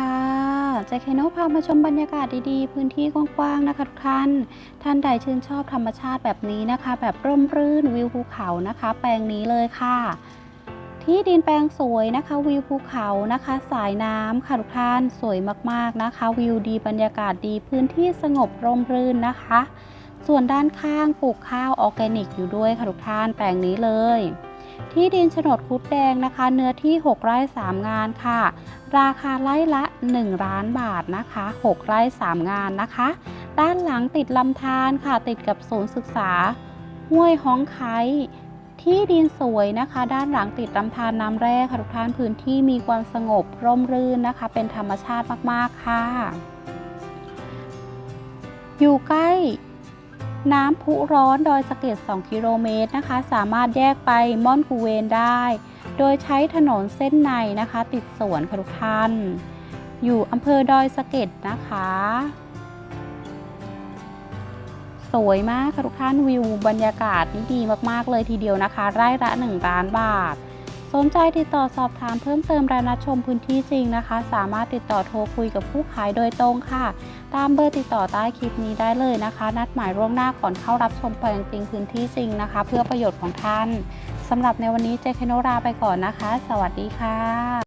ค่ะเจคโนพามาชมบรรยากาศดีๆ พื้นที่กว้างๆนะคะทุกท่าน ท่านใดชื่นชอบธรรมชาติแบบนี้นะคะ แบบร่มรื่นวิวภูเขานะคะ แปลงนี้เลยค่ะ ที่ดินแปลงสวยนะคะ วิวภูเขานะคะ สายน้ำค่ะทุกท่านสวยมากๆนะคะ วิวดีบรรยากาศดีพื้นที่สงบร่มรื่นนะคะ ส่วนด้านข้างปลูกข้าวออร์แกนิกอยู่ด้วยค่ะทุกท่านแปลงนี้เลย ที่ดินโฉนดคุดแดงนะคะ เนื้อที่ 6 ไร่ 3 งานค่ะ ราคาไร่ละ 1 ล้านบาทนะคะ 6 ไร่ 3 งานนะคะ ด้านหลังติดลำธารค่ะ ติดกับศูนย์ศึกษา ห้วยฮ้องไคที่ดินสวยนะคะ ด้านหลังติดลำธารน้ำแร่ค่ะทุกท่านพื้นที่มีความสงบร่มรื่นนะคะ เป็นธรรมชาติมาก ๆ ค่ะ อยู่ใกล้ น้ำพุร้อนดอยสะเก็ด 2 กิโลเมตรนะคะ สามารถแยกไปม่อนกูเวนได้ โดยใช้ถนนเส้นในนะคะ ติดสวนค่ะทุกท่าน อยู่อำเภอดอยสะเก็ดนะคะ สวยมากค่ะทุกท่านวิวบรรยากาศนี่ดีมากๆเลยทีเดียวนะคะ ไร่ละ1ล้านบาท นใจติดต่อสอบถามเพิ่มเติมและนัดชมพื้นที่จริงนะคะ สามารถติดต่อโทรคุยกับผู้ขายโดยตรงค่ะ ตามเบอร์ติดต่อใต้คลิปนี้ได้เลยนะคะ นัดหมายร่วงหน้าก่อนเข้ารับชมแปลงจริงพื้นที่จริงนะคะ เพื่อประโยชน์ของท่านสำหรับในวันนี้เจคโนราไปก่อนนะคะ สวัสดีค่ะ